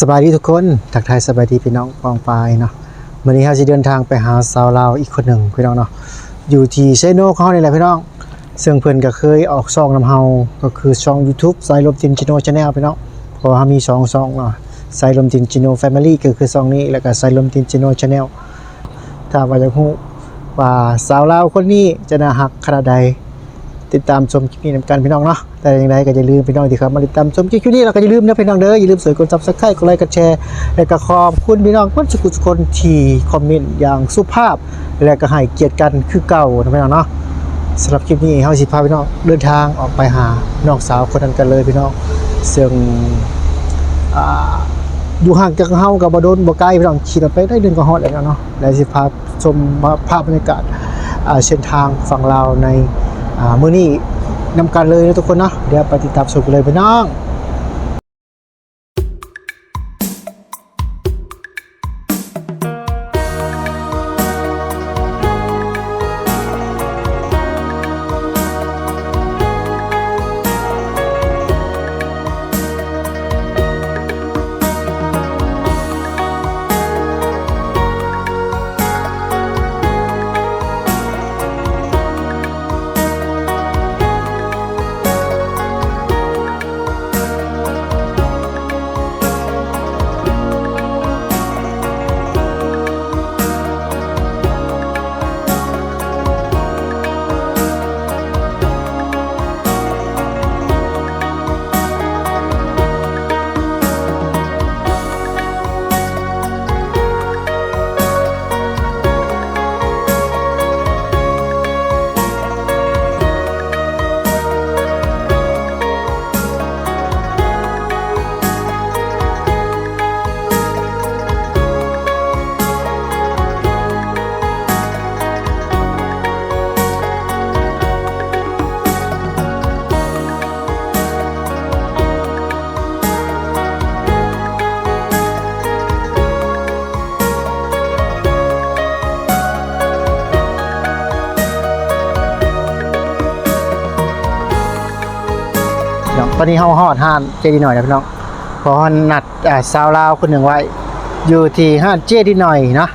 สบายดีทุกคนทักทายสบายดีพี่น้องปองปายเนาะวันนี้เราจะเดินทางไปหาสาวลาวอีกคนหนึ่งพี่น้องเนาะ อยู่ที่เซโนเขานี่แหละพี่น้อง ซึ่งเพิ่อนก็เคยออกช่องนำเฮา ก็คือช่อง YouTube สายลมจินจิโนชาแนลพี่น้องเพราะว่ามีสองช่องเนาะสายลมจินจิโนแฟมิลี่ก็คือช่องนี้ แล้วก็สายลมจินจิโนชาแนลถ้าว่าจะฮู้ว่าสาวลาวคนนี้จะน่าฮักขนาดใด ติดตามชมคลิปนี้นำกันพี่น้องเนาะแต่อย่างไรก็อย่าลืมพี่น้องที่ครับมาติดตามชมคลิปนี้เราก็อย่าลืมนะพี่น้องเด้ออย่าลืมเสยกดซับสไครต์กดไลค์กดแชร์และก็ขอบคุณพี่น้องทุกทุกคนที่คอมเมนต์อย่างสุภาพ และก็ให้เกียรติกันคือเก่านะพี่น้องเนาะสำหรับคลิปนี้เฮาสิพาพี่น้องเดินทางออกไปหาน้องสาวคนนั้นกันเลยพี่น้องซึ่งอยู่ห่างจากเฮากับบ่โดนบ่ไกลพี่น้องขี่รถไปได้เดือนก็ฮอดแล้วเนาะแล้วสิพาชมภาพบรรยากาศเส้นทางฝั่งลาวใน อ่ามื้อนี้นำกันเลยนะทุกคนเนาะเดี๋ยวไปติดตามชมกันเลยพี่น้อง เดี๋ยวตอนนี้เฮาฮอดห้านเจดีหน่อยนะพี่น้องเพราะว่านัดอ่าสาวลาวคนหนึ่งไว้ อยู่ที่ห้านเจดีหน่อยเนาะ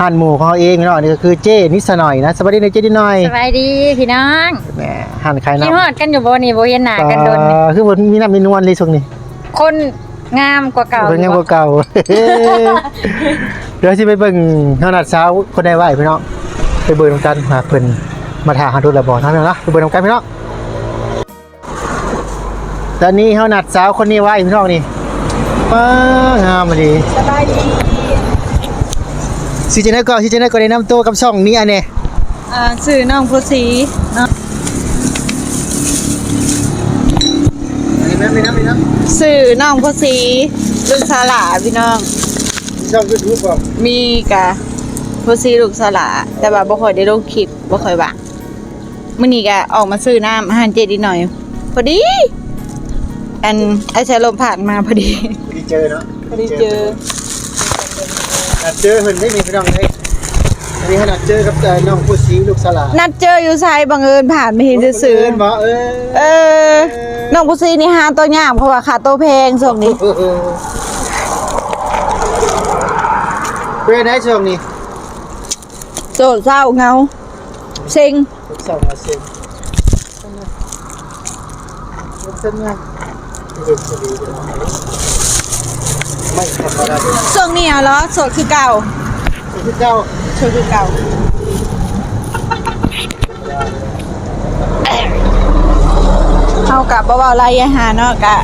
ห้านหมู่ของเขาเองเนาะนี่ก็คือเจนิสหน่อยนะสวัสดีในเจดีหน่อยสบายดีพี่น้องแหมห้านใครกินน้ำฮอดกันอยู่บ่นี่บ่เห็นหน้ากันโดนเอ่อคือบ่มีน้ำมีนวลเลยช่วงนี้ คนงามกว่าเก่าเป็นยังกว่าเก่าเดี๋ยวสิไปเบิ่งเฮานัดสาวคนใดไว้พี่น้องไปเบิ่งนำกันมาเพิ่นมาถ่าหาดูระบ่ทำแล้วนะไปเบิ่งนำกันพี่น้อง ตอนนี้เฮานัดสาวคนนี้ไว้พี่น้องนี่ป้างามมาดีสบายดีสิจะได้ก่อนสิจะได้ก่อนได้นำตัวกับช่องนี้อันนี้อ่าชื่อน้องผู้สีเนาะอันนี้แม่ไม่นับไม่นับสื่อน้องพสีลูกสาหลาพี่น้องช่อง YouTube บ่มีกะพสีลูกสาหลาแต่ว่าบ่ค่อยได้ลงคลิปบ่ค่อยว่างมื้อนี้ก็ออกมาซื้อน้ำอาหารเจดีหน่อยพอดี อันไอ้ชายลมผ่านมาพอดีพอดีเจอเนาะพอดีเจอนัดเจอเพิ่นได้มีพี่น้องเลยอันนี้ขนาดเจอกับแต่น้องผู้สีลูกสลานัดเจออยู่ไซบังเอิญผ่านไม่เห็นจะซื้อเอิ้นบ่เออเออน้องพสีนี่หาตัวยากเพราะว่าค่าตัวแพงช่วงนี้เป็นได้ช่วงนี้โสดเศร้าเหงาเซ็งสองอาเซียนเส้นงาน ไม่ธรรมดาช่วงนี้เหรอสดคือเก่าคือเจ้าสดคือเก่าเอากับเบาๆไล่อาหาเนาะกะ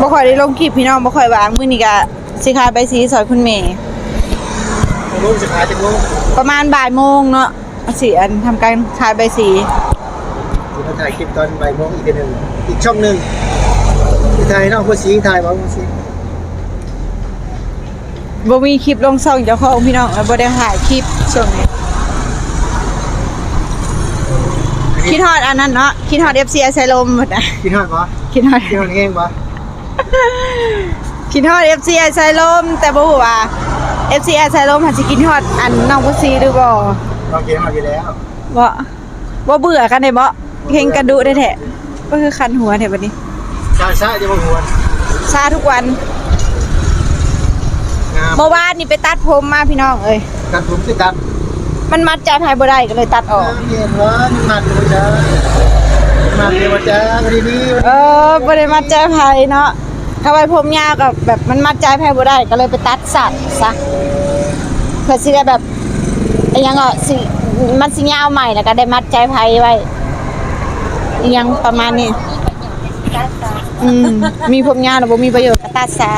บ่ค่อยได้ลงคลิปพี่น้องบ่ค่อยวางมื้อนี้กะสิคายไปสีซอยคุณเมย์ลูกจะขายจะงงประมาณบ่ายโมงเนาะสิอันทำการคายใบสีที่มาถ่ายคลิปตอนบ่ายโมงอีกทีหนึ่ง อีกช่องหนึ่งที่ถ่ายน้องผู้สีถ่ายบ่ผู้สีบ่มีคลิปลงช่องเจ้าของพี่น้องแล้วบ่ได้ถ่ายคลิปช่วงนี้คิดฮอดอันนั้นเนาะคิดฮอด FC ไซลมหมดนะกินฮอดบ่คิดฮอดกินฮอดแห้งบ่คิดฮอด FC ไซลมแต่บ่ฮู้ว่า FC ไซลมหันสิกินฮอดอันน้องผู้ซีหรือบ่ลองกินฮอดอยู่แล้วบ่บ่เบื่อกันได้บ่เฮงกระดุได้แท้ ก็คือคันหัวแท้บัดนี้ชาชาจะบ่หวนซาทุกวันงามเมื่อวานนี่ไปตัดผมมาพี่น้องเอ้ยกันผมสิกันมันมัดใจภายบ่ได้ก็เลยตัดออกเย็นว่านี่มาเดี๋ยวจ้ามาเดี๋ยวจ้าวันนี้เออบ่ได้มัดใจภายเนาะถ้าไว้ผมยาวกับแบบมันมัดใจภายบ่ได้ก็เลยไปตัดสัตว์ซะเพื่อสิได้แบบไอ้หยังอะสิมันสิยาวใหม่แล้วก็ได้มัดใจภายไว้ อิหยังประมาณนี้อืมมีผมยาวแล้วบ่มีประโยชน์ก็ตัดซะ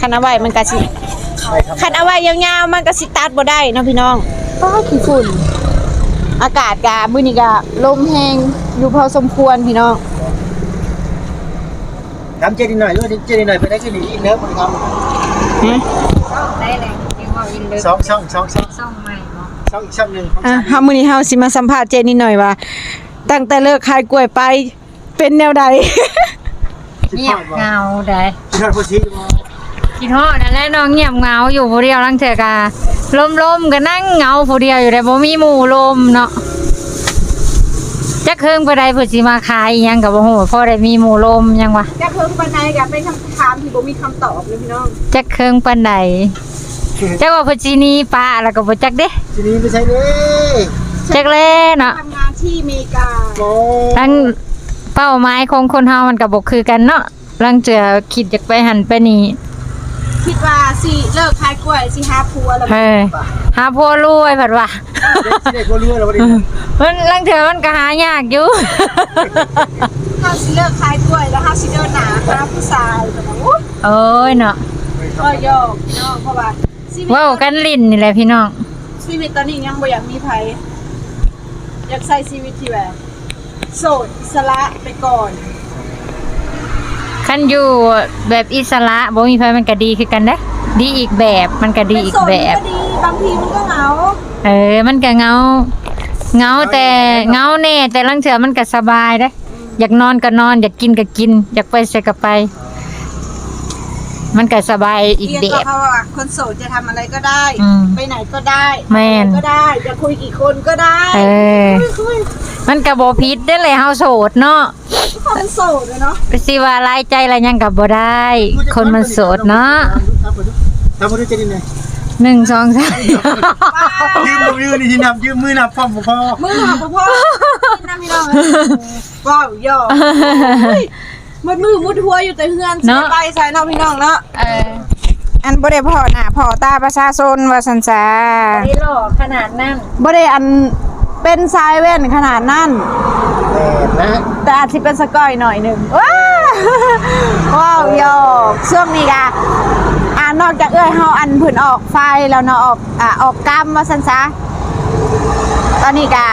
คันเอาไว้มันก็สิคันเอาไว้ยาวๆมันก็สิตัดบ่ได้เนาะพี่น้องป้าขี้ฝุ่น อากาศกะมื้อนี้กะลมแห้งอยู่พอสมควรพี่น้องทำเจดีหน่อยด้วยเจดีหน่อยไปได้ก็ดีอีกแล้วผมทได้เลยยังว่าวินเลยำสองช่องสองช่องซ่องใหม่เนาะช่องอีกช่องหนึ่งของอะเฮามื้อนี้เฮาสิมาสัมภาษณ์เจนี่หน่อยว่า ตั้งแต่เลิกขายกล้วยไป เป็นแนวใด เงียบเหงาได้ที่ทอดพูดชี้มากินฮอดนั่นแหละน้องเงียบเหงาอยู่ผู้เดียวลังเถื่อกะลมๆก็นั่งเหงาผู้เดียวอยู่ได้บ่มีหมู่ลมเนาะจักเคิงไปได้เพิ่นสิมาขายอิหยังก็บ่ฮู้พอได้มีหมู่ลมยังวะจะเพิ่มปานใดก็เป็นคำถามที่บ่มีคำตอบเลยพี่น้องจักเคิงปานใดจักว่าเพิ่นสิหนีป้าแล้วก็บ่จักเด้ทีนี้ไม่ใช่ เลยจักแลเนาะทำงานที่อเมริกาโอ้ทั้งเป้าหมายของคนเฮามันก็บ่คือกันเนาะลังเจือคิดอยากไปหันไปนี่คิดว่าสิเลิกขายกล้วยสิหาผัวแล้วเออหาผัวรวยผัดว่าที่ได้พอรู้แล้ววันนี้มันลังเถื่อมันก็หายากอยู่เฮาสิเลิกขายกล้วยแล้วเฮาสิเดินหนาหาผู้ชายแบบว่าอุ๊ยโอ้ยเนาะก็ยอมพี่น้องเพราะว่าชีวิตเว้ากันลิ้นนี่แหละพี่น้องชีวิตตอนนี้ยังบ่อยากมีไผ อยากใช้ชีวิตที่แบบโสดอิสระไปก่อน คันอยู่แบบอิสระบ่มีไผมันก็ดีคือกันเด้ดีอีกแบบมันก็ดีอีกแบบเป็นโสดมันก็ดีบางทีมันก็เหงาเออ มันก็เหงาเหงาแต่เหงาแน่แต่ลังเถื่อมันก็สบายเด้อยากนอนก็นอน อยากกินก็กิน อยากไปใส่ก็ไป มันก็สบายอีกเรียนแบก็บเขาว่าคนโสดจะทำอะไรก็ได้อืมไปไหนก็ได้แม่นทำอะไรก็ได้ จะคุยกี่คนก็ได้เออคุยมันก็บ่ผิดเด้อเลยเฮาโสดเนาะๆคนโสดเลยเนาะไปสิว่าหลายใจอะไรยังกับบ่ได้ คนมันโสดเนาะทำพูดเจดีหน่อยหนึ่งสองสามยืมมือนี่ที่นับยืมมือนับพร้อมพอมือหาพ่อพ่อกินน้ำพี่น้องว้าวย่อเฮ้ย มืดมือมุดหัวอยู่แต่เฮือนสิได้ไปใส่น้องพี่น้องเนาะเอออันบ่ได้พ่อหน้าพ่อตาประชาชนว่าสันซาไอ้หล่อขนาดนั้น บ่ได้อันเป็นสายแว่นขนาดนั้นแต่นะแต่อาจสิเป็นสกอยหน่อยหนึงว้าว้าวโยกช่วงนี้กะอ่านอกจากเอ้ยเฮาอันเพิ่นออกไฟแล้วเนาะออกอ่าออกกรรมว่าซั่นซะตอนนี้กะ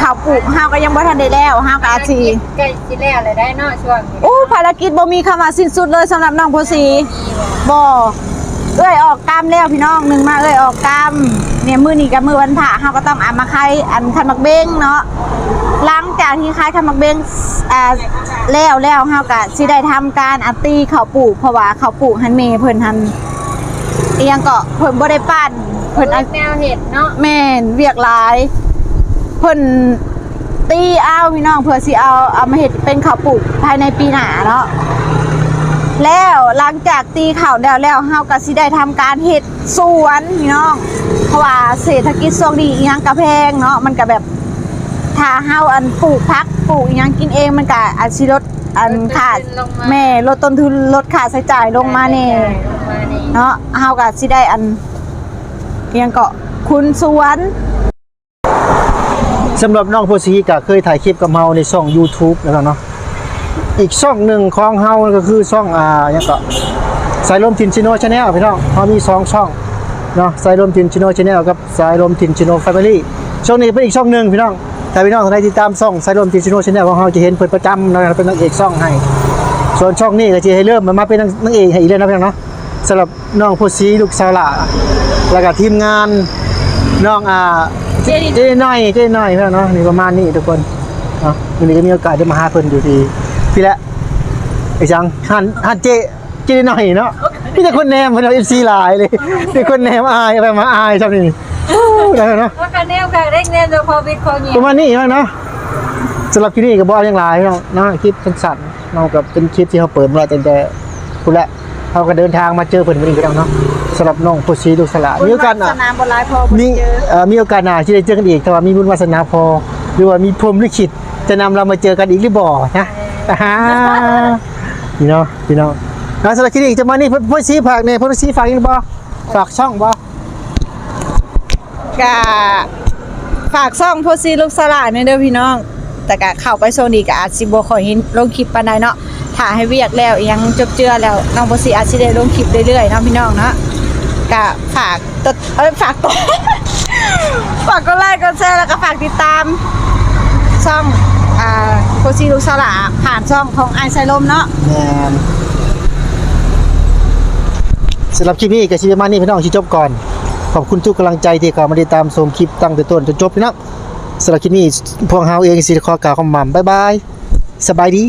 ข้าวปลูกเฮาก็ยังบ่ทันได้แล้วเฮาก็อาจสิใกล้สิแล้วเลยได้เนาะช่วงนี้อู้ภารกิจบ่มีคำว่าสิ้นสุดเลยสำหรับน้องโพสีบ่เอ้ยออกกรรมแล้วพี่น้องหนึงมาเอ้ยออกกรรมเนี่ยมื้อนี้กับมื้อวันพระเฮาก็ต้องเอามาคายอันคันมักเบ้งเนาะหลังจากที่คายคันมักเบงอ่าแล้วแล้วเฮาก็สิได้ทำการอัตตีข้าวปลูกเพราะว่าข้าวปลูกหันเมเพิ่นหันอีหยังก็เพิ่นบ่ได้ปั้นเพิ่นอันแนวเห็ดเนาะ แม่นเวียกหลาย เพิ่นตีเอาพี่น้องเพื่อสิเอาเอามาเฮ็ดเป็นข้าวปลูกภายในปีหน้าเนาะแล้วหลังจากตีข้าวแล้วแล้วเฮาก็สิได้ทำการเฮ็ดสวนพี่น้องเพราะว่าเศรษฐกิจช่วงนี้อีหยังก็แพงเนาะมันก็แบบถ้าเฮาอันปลูกพักปลูกอหยังกินเองมันก็อาจสิลดอันค่าแม่ลดต้นทุนลดค่าใช้จ่ายลงมานี่ลงมานี่เนาะเฮาก็สิได้อันเอียงก็คุณสวน สำหรับน้องโพสีก็เคยถ่ายคลิปกับเฮาในช่อง YouTube แล้วเนาะอีกช่องหนึ่งของเฮาก็คือช่องอ่ายังก็สายลมทินชิโนชาแนลพี่น้องเฮามีสองช่องเนาะสายลมทินชิโนชาแนลกับสายลมทินชิโนแฟมิลี่ช่องนี้เป็นอีกช่องหนึ่งพี่น้องถ้าพี่น้องท่านใดติดตามช่องสายลมทินชิโนชาแนลของเฮาจะเห็นเพิ่นประจำนะเป็นนางเอกช่องให้ส่วนช่องนี้ก็จะให้เริ่มมันมาเป็นนางเอกให้อีกแล้วนะพี่น้องเนาะสำหรับน้องโพสีลูกสาวล่าแล้วก็ทีมงานน้องอ่า เจดีเจ๊หน่อยเจ๊หน่อยเพื่อนเนาะนี่ประมาณนี้ทุกคนเนาะวันนี้ก็มีโอกาสได้มาหาเพิ่นอยู่ที่พี่ละไอ้จังหันหันเจ๊เจ๊หน่อยเนาะมีแต่คนแนมเพิ่นเอา FC หลายเลยมีคนแนมอายไปมาอายจังนี่โอ้ได้เนาะว่ากันแนวกันเร่งแนวโดยโควิดโควิดประมาณนี้เนาะสำหรับคลิปนี้ก็บ่ยังหลายเนาะเนาะคลิปสั้นเนาะกับเป็นคลิปที่เขาเปิดมาตั้งแต่พุ่นละเขาก็เดินทางมาเจอเพิ่นวันนี้ก็แล้วเนาะ สำหรับน้องผู้ซีลูกสละมีโอกาสสน่ะนามบอลไลน์พอบ่มีได้เจอ เอ่อมีโอกาสหน้าที่ได้เจอกันอีกแต่ว่ามีบุญวาสนาพอ หรือว่ามีพรหมลิขิตจะนำเรามาเจอกันอีกหรือบ่นะอ่าพี่น้องพี่น้องแล้วสำหรับคลิปนี้จะมานี่เพิ่นเพิ่นซีฝากเนี่ยเพิ่นซีฝากอีกบ่ฝากช่องบ่ กะฝากซ่องโพซีลูกสลาเนี่ยเด้อพี่น้อง แต่กะเข้าไปโซนนี้กะอาจสิบ่ค่อยเห็นลงคลิปปานใดเนาะถ้าให้เวียกแล้วอิหยังจบเจือแล้วน้องโพซีอาจสิได้ลงคลิปเรื่อยๆเนาะพี่น้องเนาะ กะฝากตดเอ้ยฝากตดฝากกดไลค์กดแชร์แล้วก็ฝากติดตามช่องอ่าโพซีลูกสลาผ่านช่องของไอไซลมเนาะแมนสำหรับคลิปนี้ก็สิประมานี้พี่น้องสิจบก่อน ขอบคุณทุกกำลังใจที่เข้ามาติดตามชมคลิปตั้งแต่ต้นจนจบพี่น้องสำหรับคลิปนี้พวกเฮาเองสิขอกล่าวคำหม่ำบ๊ายบายสบายดี